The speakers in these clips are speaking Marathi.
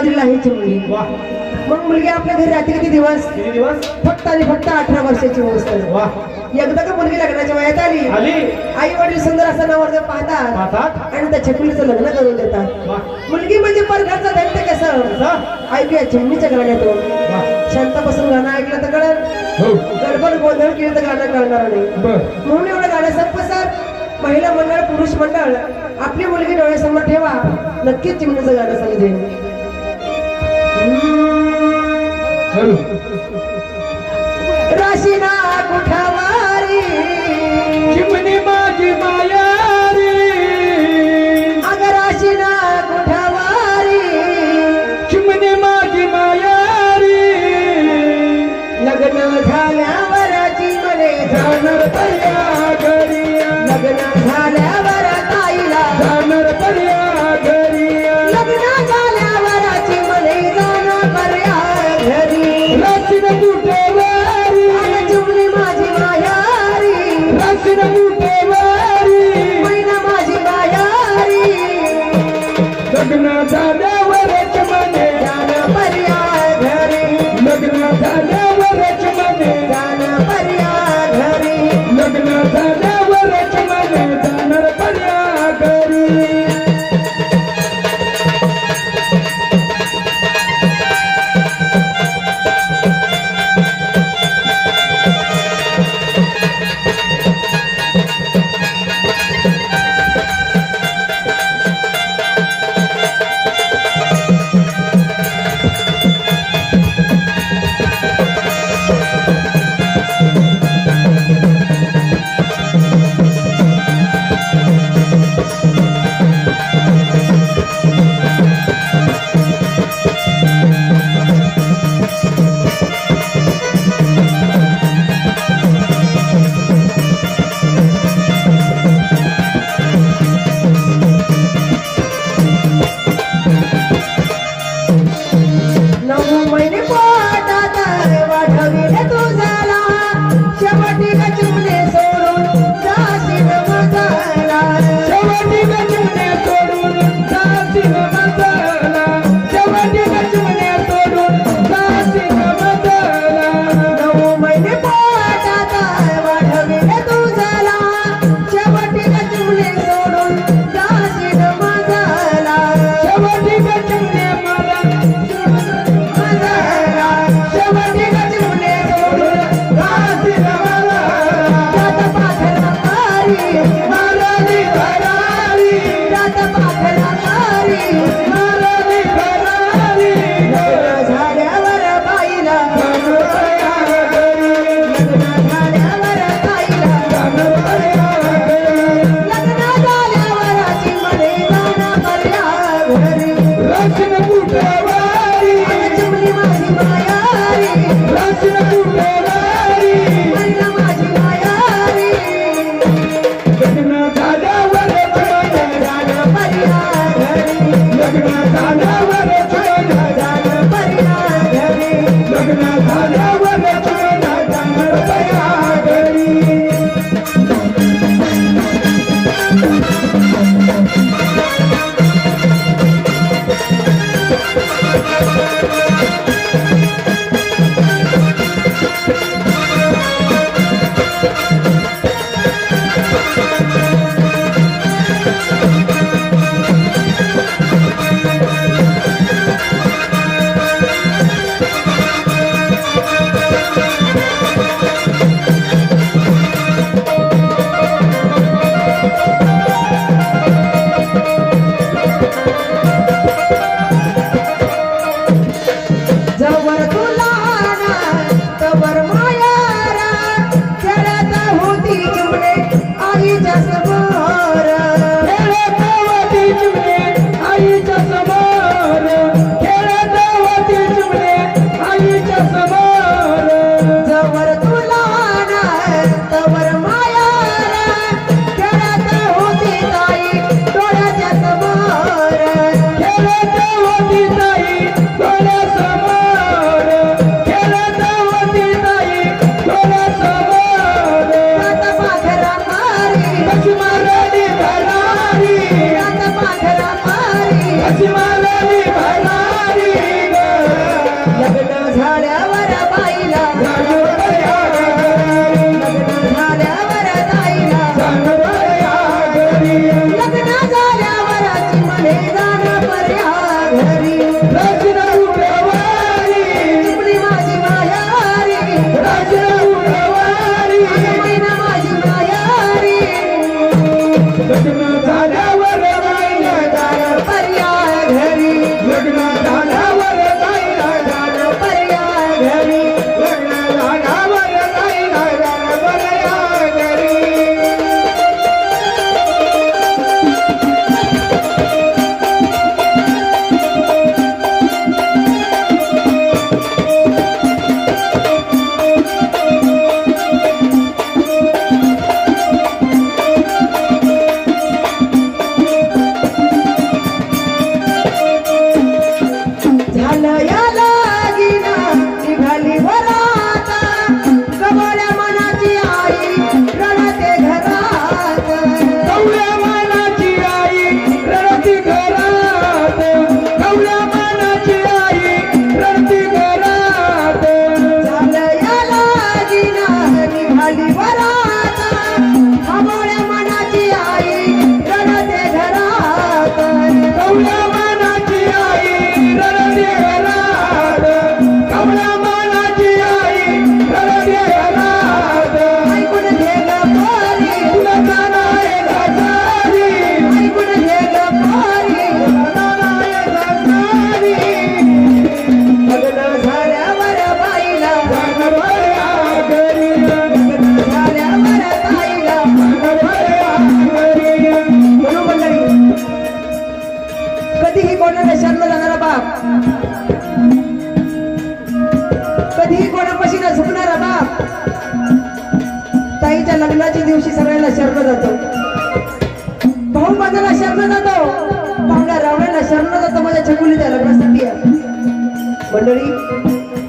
नवरीला आहे चिमणी वा. मग मुलगी आपल्या घरी राहते किती दिवस? किती दिवस? फक्त आणि फक्त अठरा वर्षाची वा. एकदा का मुलगी लग्नाच्या वयात आली? आली. आई वडील सुंदर असं नवरदेव पाहतात पाहतात. आणि त्या छकुलीचं लग्न करून देतात. मुलगी म्हणजे परघरचा दैत्य कसं? ऐकूया चिमणीच्या गाण्यातून वा. शांतापासून गाणं ऐकलं तर कळेल. हो. गडबड गोंधळ केलं तर गाणं कळणार नाही. म्हणून एवढं गाणं संपसर महिला मंडळ पुरुष मंडळ आपली मुलगी डोळ्यासमोर ठेवा. नक्कीच चिमणीचं गाणं समजेल Hello. Tira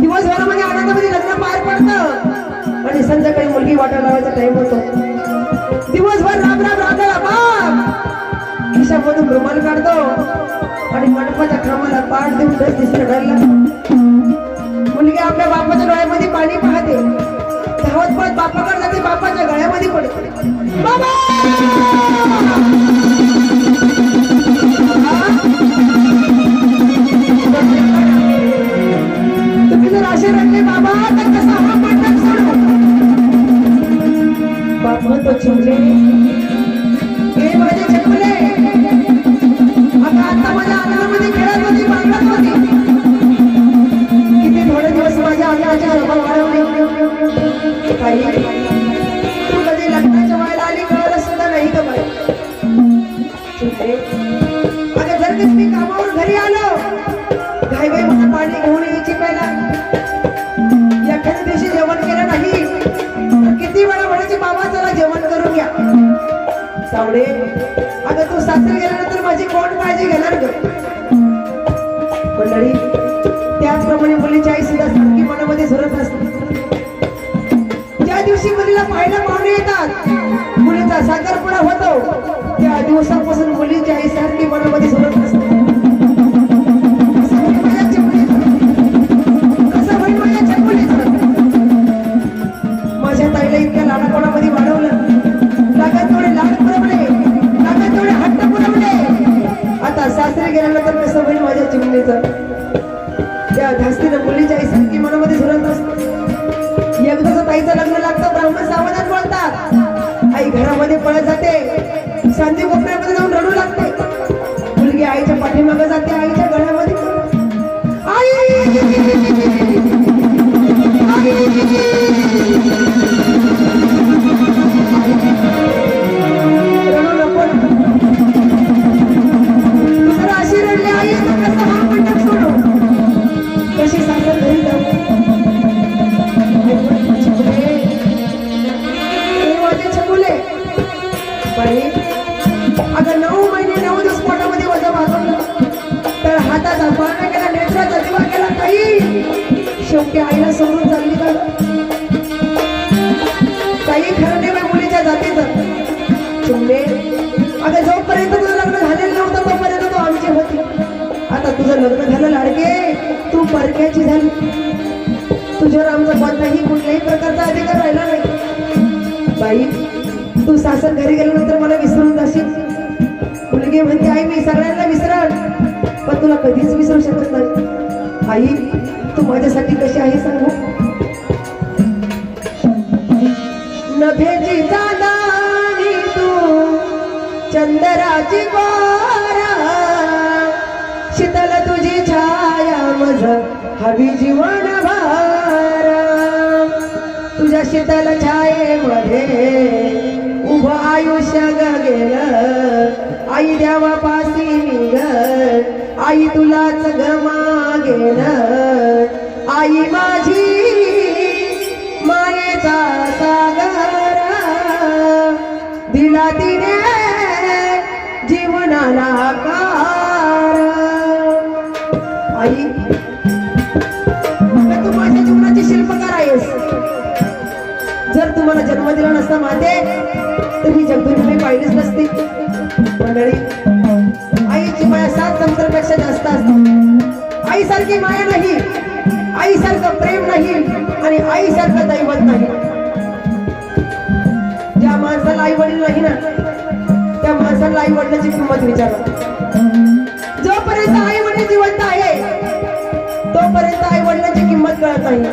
दिवसभरामध्ये आनंदामध्ये लग्न पार पडतं. आणि संध्याकाळी मुलगी वाटा लावायचा टाइम होतो. दिवसभर राम राम राजाला बाप खिशामधून रुमाल काढतो. आणि मंडपाच्या क्रमाला पाठ देऊन दस दिसणं डरला मुलगी आपल्या बापाच्या डोळ्यामध्ये पाणी पाहते. धावत पळत बापाकडे जाते बापाच्या गळ्यामध्ये पडते. बाबा! तुम्ही जर बाबा तर कसा हा मंडप सोडू बाप म्हणतो सारखी मनामध्ये झुरत असते. ज्या दिवशी मुलीला पाहायला पाहुणे येतात मुलीचा साखरपुडा होतो त्या दिवसापासून मुलीची आई सारखी मनामध्ये झुरत असते. कसं सासरी गेल्यानंतर कसं होईल माझ्या चिमणीचं? त्या धास्तीनं मुलीच्या आई मध्ये मनामध्ये एकदाच ताईचं लग्न लागतं ब्राह्मण सावधान बोलतात. आई घरामध्ये पळत जाते. संधी कोपऱ्यामध्ये जाऊन रडू लागते. शेवटी आईला सोडून चालली का? काही खरं नाही बाई मुलीच्या जातीचं. चुंबे अगं जोपर्यंत तुझं लग्न झालेलं नव्हतं तोपर्यंत तो आमची होती. आता तुझं लग्न झालं लाडके. तू परक्याची झाली. तुझ्यावर आमचा कोणताही कुठल्याही प्रकारचा अधिकार राहिला नाही. बाई तू सासर घरी गेल्यानंतर मला विसरून जाशील. मुलगी म्हणते आई मी सगळ्यांना विसरण पण तुला कधीच विसरू शकत नाही. आई तू माझ्यासाठी कशी आहे सांगू हो? नभेची जाणारी तू चंद्राची गोरा शीतल तुझी छाया मज हवी जीवन भारा. तुझ्या शीतल छायेमध्ये उभं आयुष्य गेलं आई देवापासी निघ आई तुलाच गमा गेल आई माझी मायेचा सागर. दिला तिने जीवनाला कार आई आईसारखी माया नाही. आईसारखं प्रेम नाही आणि आईसारखं दैवत नाही. ज्या माणसाला आई वडील नाही ना त्या माणसाला आई वडिलाची किंमत विचारा. जोपर्यंत आई वडील जिवंत आहे तोपर्यंत आई वडिलांची किंमत कळत नाही.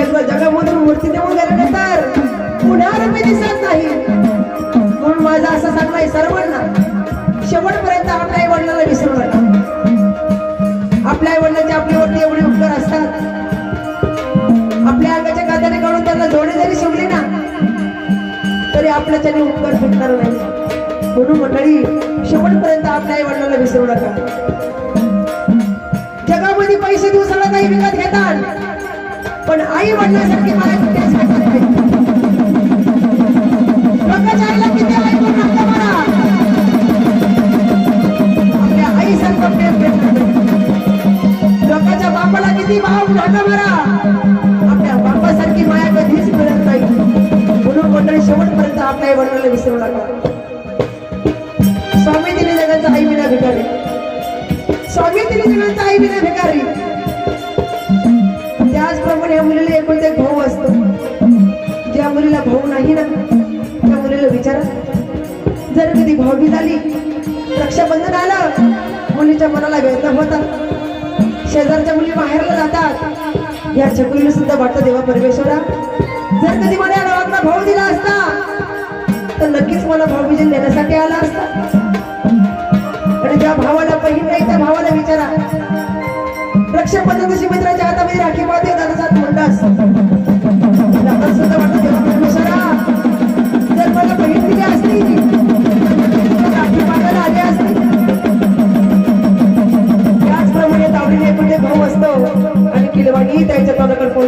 एकदा जगामधून मूर्ती देऊन गेल्यानंतर पुन्हा रुपये दिसत नाही. म्हणून माझं असं सांगणं आहे आपल्या त्याने उपकार फिटणार नाही. म्हणून मंडळी शेवटपर्यंत आपल्या आई वडिलांना विसरू नका. जगामध्ये पैसे दिवसाला नाही विकत घेतात पण आई वडिलांसाठी मला बनवले विसरू नका. स्वामी तिने जगाचा आई बिना भिकारी. स्वामी तिने जगाचा आई विना भिकारी. त्याचप्रमाणे या मुलीला एकूण एक भाऊ असतो. ज्या मुलीला भाऊ नाही ना त्या मुलीला विचारा. जर कधी भावी झाली रक्षाबंधन आलं मुलीच्या मनाला वेदना होता शेजारच्या मुली बाहेरला जातात. या चकुलीला सुद्धा वाटतं देवा परमेश्वरा. जर कधी मला भाऊ दिला असता नक्कीच मला भाऊबीजी देण्यासाठी आला असता. आणि ज्या भावाला बहीण नाही त्या भावाला विचारा. रक्षाबंधन दिवशी मित्राच्या हातामध्ये राखी पाहते दादाचा हात मोठा असतो सुद्धा वाटतं जर मला बहीण दिली असती तर राखी बांधायला आले असते. त्याचप्रमाणे तावडीने कुठे भाऊ असतो. आणि किलवाणी त्याच्या तोंडाकडे कोण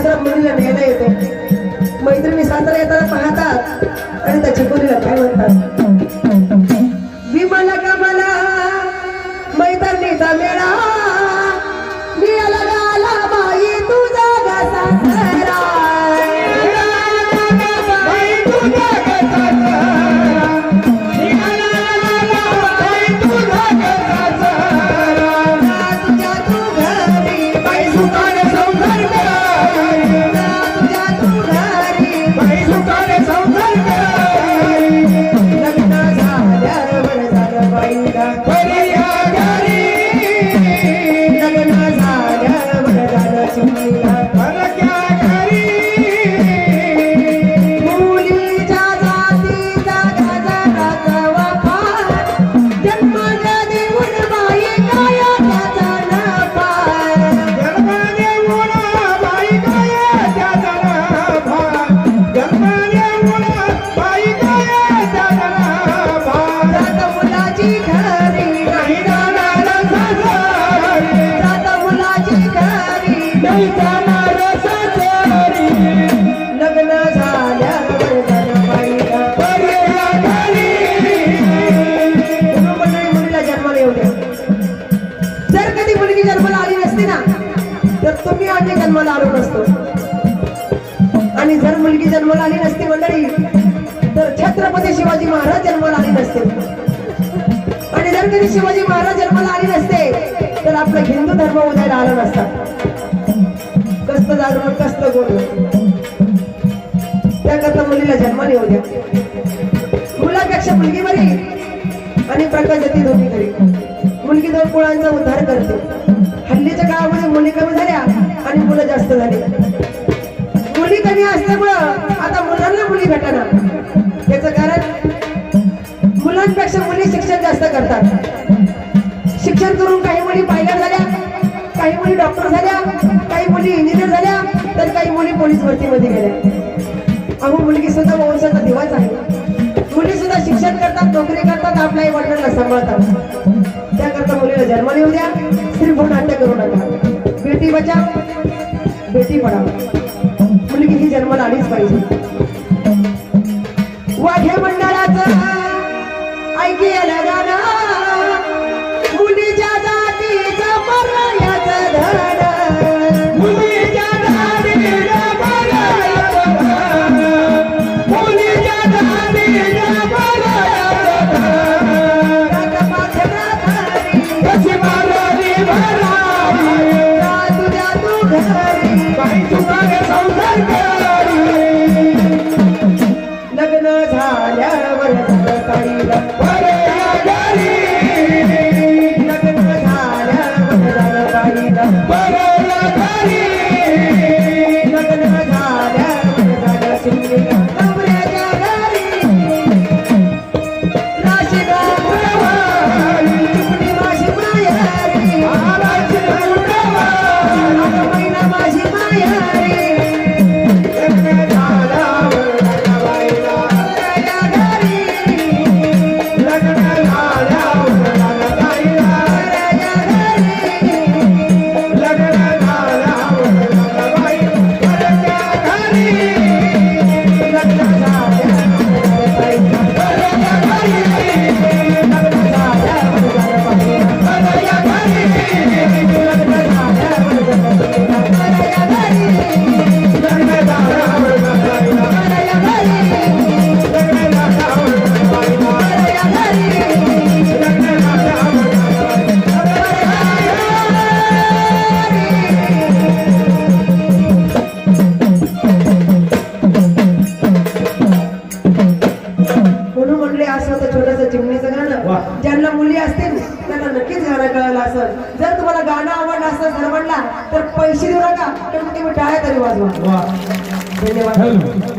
सासरा मुलीला न्यायला येतो. मैत्रिणी सासरा येताना पाहतात आणि त्याची मुलीला काय म्हणतात? शिवाजी महाराज जन्माला आले नसते. आणि जर कधी शिवाजी महाराज जन्माला आले नसते तर आपला हिंदू धर्म उदयाला आला नसता. कस्त दारू कस्त गोड त्याकरता मुलीला जन्माला येऊ द्या. मुलापेक्षा मुलगी बरी आणि प्रकाश येते दोन्ही घरी मुलगी दोन मुलांचा उद्धार करते. हल्लीच्या काळामध्ये मुली कमी झाल्या आणि मुलं जास्त झाली. मुली कमी असल्यामुळं आता मुलांना मुली भेटणार. त्याचं कारण मुलांपेक्षा मुली शिक्षण जास्त करतात. शिक्षण करून काही मुली पायलट झाल्या काही मुली डॉक्टर झाल्या काही मुली इंजिनियर झाल्या तर काही मुली पोलीस भरतीमध्ये गेल्या. अहो मुलगी सुद्धा वंशाचा दिवाच आहे. मुली सुद्धा शिक्षण करतात नोकरी करतात आपल्या आई वडिलांना सांभाळतात. त्याकरता मुलीला जन्म येऊ द्या स्त्री भ्रूण हत्या करू नका. बेटी बचाव बेटी पढाव मुलगी ही जन्माला आलीच पाहिजे. वाघ्या मंडळाचा ऐकलं गाणं लग्न 谢谢大家。